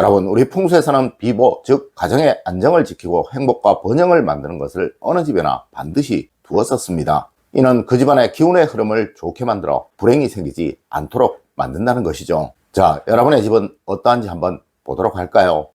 여러분, 우리 풍수에서는 비보, 즉 가정의 안정을 지키고 행복과 번영을 만드는 것을 어느 집에나 반드시 두었었습니다. 이는 그 집안의 기운의 흐름을 좋게 만들어 불행이 생기지 않도록 만든다는 것이죠. 자, 여러분의 집은 어떠한지 한번 보도록 할까요?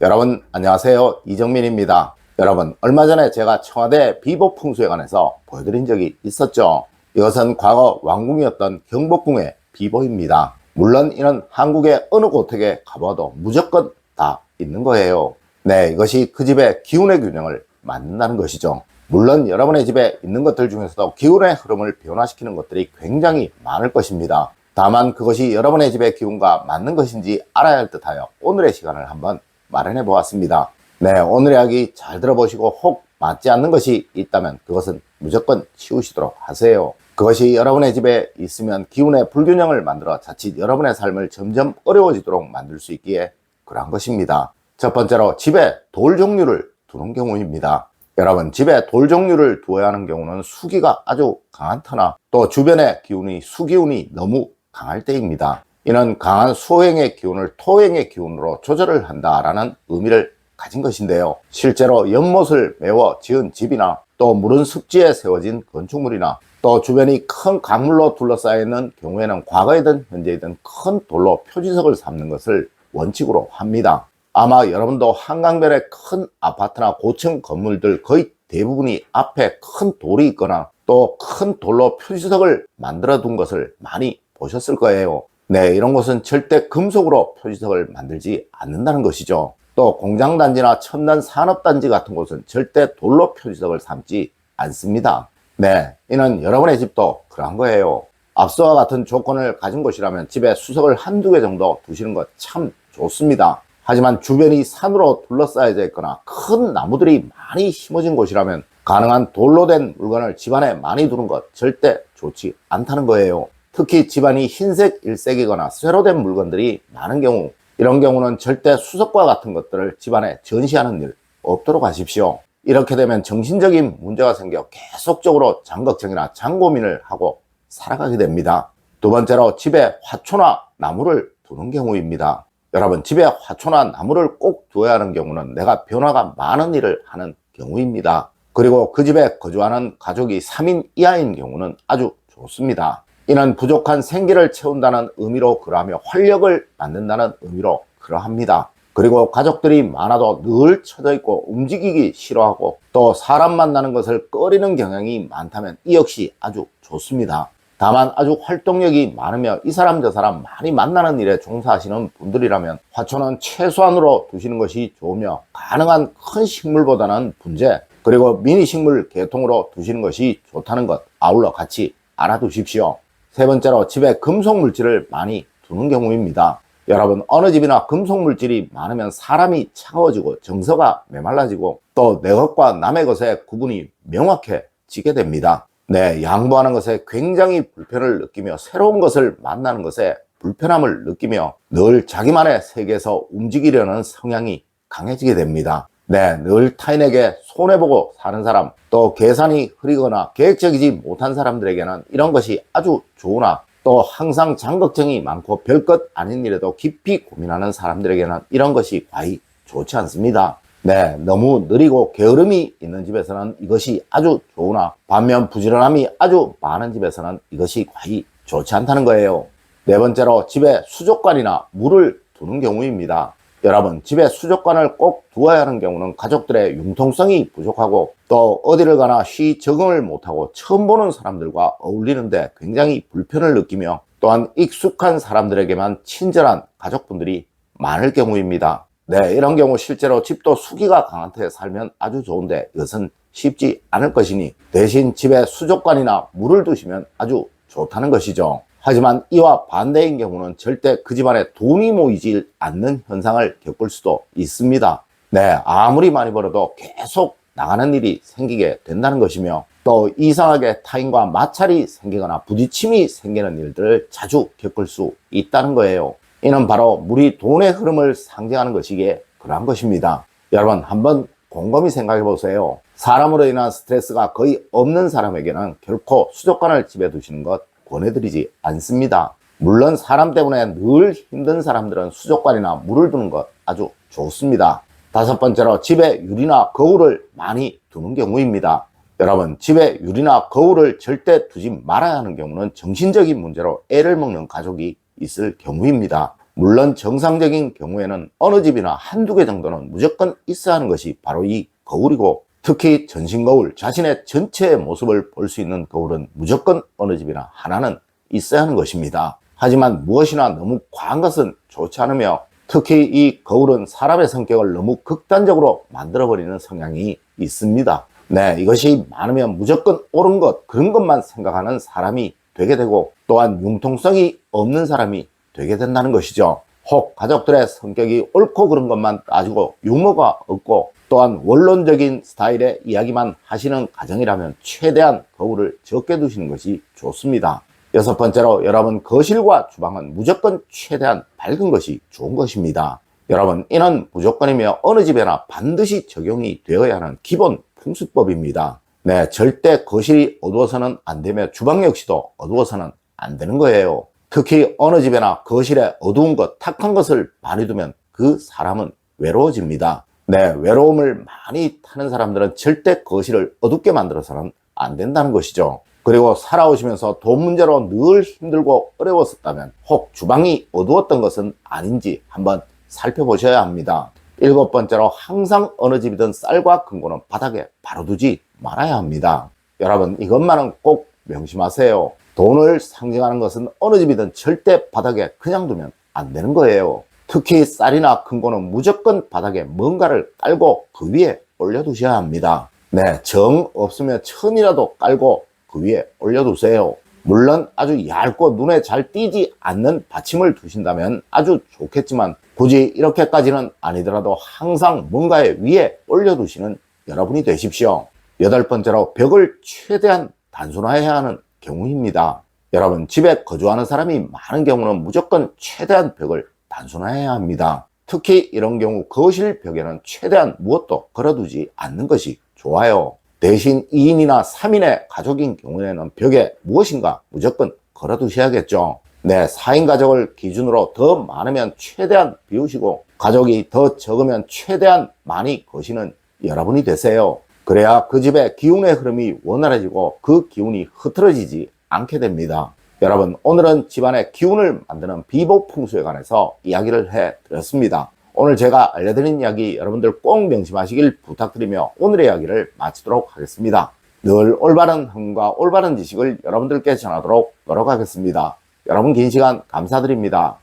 여러분, 안녕하세요. 이정민입니다. 여러분, 얼마 전에 제가 청와대 비보 풍수에 관해서 보여드린 적이 있었죠. 이것은 과거 왕궁이었던 경복궁의 비보입니다. 물론 이는 한국의 어느 곳에 가봐도 무조건 다 있는 거예요. 네, 이것이 그 집의 기운의 균형을 만든다는 것이죠. 물론 여러분의 집에 있는 것들 중에서도 기운의 흐름을 변화시키는 것들이 굉장히 많을 것입니다. 다만 그것이 여러분의 집의 기운과 맞는 것인지 알아야 할 듯하여 오늘의 시간을 한번 마련해 보았습니다. 네, 오늘 이야기 잘 들어보시고 혹 맞지 않는 것이 있다면 그것은 무조건 치우시도록 하세요. 그것이 여러분의 집에 있으면 기운의 불균형을 만들어 자칫 여러분의 삶을 점점 어려워지도록 만들 수 있기에 그러한 것입니다. 첫 번째로 집에 돌 종류를 두는 경우입니다. 여러분 집에 돌 종류를 두어야 하는 경우는 수기가 아주 강한 터나 또 주변의 기운이 수기운이 너무 강할 때입니다. 이는 강한 수행의 기운을 토행의 기운으로 조절을 한다라는 의미를 가진 것인데요. 실제로 연못을 메워 지은 집이나 또 물은 습지에 세워진 건축물이나 또 주변이 큰 강물로 둘러싸여 있는 경우에는 과거이든 현재이든 큰 돌로 표지석을 삼는 것을 원칙으로 합니다. 아마 여러분도 한강변의 큰 아파트나 고층 건물들 거의 대부분이 앞에 큰 돌이 있거나 또 큰 돌로 표지석을 만들어 둔 것을 많이 보셨을 거예요. 네, 이런 것은 절대 금속으로 표지석을 만들지 않는다는 것이죠. 또 공장단지나 첨단 산업단지 같은 곳은 절대 돌로 표지석을 삼지 않습니다. 네, 이는 여러분의 집도 그러한 거예요. 앞서와 같은 조건을 가진 곳이라면 집에 수석을 한두 개 정도 두시는 것 참 좋습니다. 하지만 주변이 산으로 둘러싸여져 있거나 큰 나무들이 많이 심어진 곳이라면 가능한 돌로 된 물건을 집안에 많이 두는 것 절대 좋지 않다는 거예요. 특히 집안이 흰색 일색이거나 쇠로 된 물건들이 많은 경우 이런 경우는 절대 수석과 같은 것들을 집안에 전시하는 일 없도록 하십시오. 이렇게 되면 정신적인 문제가 생겨 계속적으로 장걱정이나 장고민을 하고 살아가게 됩니다. 두 번째로 집에 화초나 나무를 두는 경우입니다. 여러분 집에 화초나 나무를 꼭 두어야 하는 경우는 내가 변화가 많은 일을 하는 경우입니다. 그리고 그 집에 거주하는 가족이 3인 이하인 경우는 아주 좋습니다. 이는 부족한 생기를 채운다는 의미로 그러하며 활력을 만든다는 의미로 그러합니다. 그리고 가족들이 많아도 늘 처져 있고 움직이기 싫어하고 또 사람 만나는 것을 꺼리는 경향이 많다면 이 역시 아주 좋습니다. 다만 아주 활동력이 많으며 이 사람 저 사람 많이 만나는 일에 종사하시는 분들이라면 화초는 최소한으로 두시는 것이 좋으며 가능한 큰 식물보다는 분재 그리고 미니 식물 계통으로 두시는 것이 좋다는 것 아울러 같이 알아두십시오. 세 번째로 집에 금속 물질을 많이 두는 경우입니다. 여러분 어느 집이나 금속 물질이 많으면 사람이 차가워지고 정서가 메말라지고 또 내 것과 남의 것의 구분이 명확해지게 됩니다. 네, 양보하는 것에 굉장히 불편을 느끼며 새로운 것을 만나는 것에 불편함을 느끼며 늘 자기만의 세계에서 움직이려는 성향이 강해지게 됩니다. 네, 늘 타인에게 손해보고 사는 사람, 또 계산이 흐리거나 계획적이지 못한 사람들에게는 이런 것이 아주 좋으나 또 항상 장걱정이 많고 별것 아닌 일에도 깊이 고민하는 사람들에게는 이런 것이 과히 좋지 않습니다. 네, 너무 느리고 게으름이 있는 집에서는 이것이 아주 좋으나 반면 부지런함이 아주 많은 집에서는 이것이 과히 좋지 않다는 거예요. 네 번째로 집에 수족관이나 물을 두는 경우입니다. 여러분, 집에 수족관을 꼭 두어야 하는 경우는 가족들의 융통성이 부족하고 또 어디를 가나 쉬 적응을 못하고 처음 보는 사람들과 어울리는데 굉장히 불편을 느끼며 또한 익숙한 사람들에게만 친절한 가족분들이 많을 경우입니다. 네, 이런 경우 실제로 집도 수기가 강한 터에 살면 아주 좋은데 이것은 쉽지 않을 것이니 대신 집에 수족관이나 물을 두시면 아주 좋다는 것이죠. 하지만 이와 반대인 경우는 절대 그 집안에 돈이 모이지 않는 현상을 겪을 수도 있습니다. 네, 아무리 많이 벌어도 계속 나가는 일이 생기게 된다는 것이며 또 이상하게 타인과 마찰이 생기거나 부딪힘이 생기는 일들을 자주 겪을 수 있다는 거예요. 이는 바로 물이 돈의 흐름을 상징하는 것이기에 그러한 것입니다. 여러분 한번 곰곰이 생각해 보세요. 사람으로 인한 스트레스가 거의 없는 사람에게는 결코 수족관을 집에 두시는 것 권해드리지 않습니다. 물론 사람 때문에 늘 힘든 사람들은 수족관이나 물을 두는 것 아주 좋습니다. 다섯 번째로 집에 유리나 거울을 많이 두는 경우입니다. 여러분, 집에 유리나 거울을 절대 두지 말아야 하는 경우는 정신적인 문제로 애를 먹는 가족이 있을 경우입니다. 물론 정상적인 경우에는 어느 집이나 한두 개 정도는 무조건 있어야 하는 것이 바로 이 거울이고 특히 전신 거울, 자신의 전체의 모습을 볼 수 있는 거울은 무조건 어느 집이나 하나는 있어야 하는 것입니다. 하지만 무엇이나 너무 과한 것은 좋지 않으며 특히 이 거울은 사람의 성격을 너무 극단적으로 만들어버리는 성향이 있습니다. 네, 이것이 많으면 무조건 옳은 것, 그런 것만 생각하는 사람이 되게 되고 또한 융통성이 없는 사람이 되게 된다는 것이죠. 혹 가족들의 성격이 옳고 그런 것만 따지고 유머가 없고 또한 원론적인 스타일의 이야기만 하시는 가정이라면 최대한 거울을 적게 두시는 것이 좋습니다. 여섯 번째로 여러분 거실과 주방은 무조건 최대한 밝은 것이 좋은 것입니다. 여러분 이는 무조건이며 어느 집에나 반드시 적용이 되어야 하는 기본 풍수법입니다. 네, 절대 거실이 어두워서는 안 되며 주방 역시도 어두워서는 안 되는 거예요. 특히 어느 집에나 거실에 어두운 것, 탁한 것을 많이 두면 그 사람은 외로워집니다. 네, 외로움을 많이 타는 사람들은 절대 거실을 어둡게 만들어서는 안 된다는 것이죠. 그리고 살아오시면서 돈 문제로 늘 힘들고 어려웠었다면 혹 주방이 어두웠던 것은 아닌지 한번 살펴보셔야 합니다. 일곱 번째로 항상 어느 집이든 쌀과 금고는 바닥에 바로 두지 말아야 합니다. 여러분 이것만은 꼭 명심하세요. 돈을 상징하는 것은 어느 집이든 절대 바닥에 그냥 두면 안 되는 거예요. 특히 쌀이나 금고는 무조건 바닥에 뭔가를 깔고 그 위에 올려두셔야 합니다. 네, 정 없으면 천이라도 깔고 그 위에 올려두세요. 물론 아주 얇고 눈에 잘 띄지 않는 받침을 두신다면 아주 좋겠지만 굳이 이렇게까지는 아니더라도 항상 뭔가의 위에 올려두시는 여러분이 되십시오. 여덟 번째로 벽을 최대한 단순화해야 하는 경우입니다. 여러분 집에 거주하는 사람이 많은 경우는 무조건 최대한 벽을 단순화해야 합니다. 특히 이런 경우 거실 벽에는 최대한 무엇도 걸어두지 않는 것이 좋아요. 대신 2인이나 3인의 가족인 경우에는 벽에 무엇인가 무조건 걸어두셔야겠죠. 네, 4인 가족을 기준으로 더 많으면 최대한 비우시고 가족이 더 적으면 최대한 많이 거시는 여러분이 되세요. 그래야 그 집의 기운의 흐름이 원활해지고 그 기운이 흐트러지지 않게 됩니다. 여러분, 오늘은 집안의 기운을 만드는 비보 풍수에 관해서 이야기를 해 드렸습니다. 오늘 제가 알려드린 이야기 여러분들 꼭 명심하시길 부탁드리며 오늘의 이야기를 마치도록 하겠습니다. 늘 올바른 흥과 올바른 지식을 여러분들께 전하도록 노력하겠습니다. 여러분 긴 시간 감사드립니다.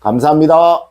감사합니다.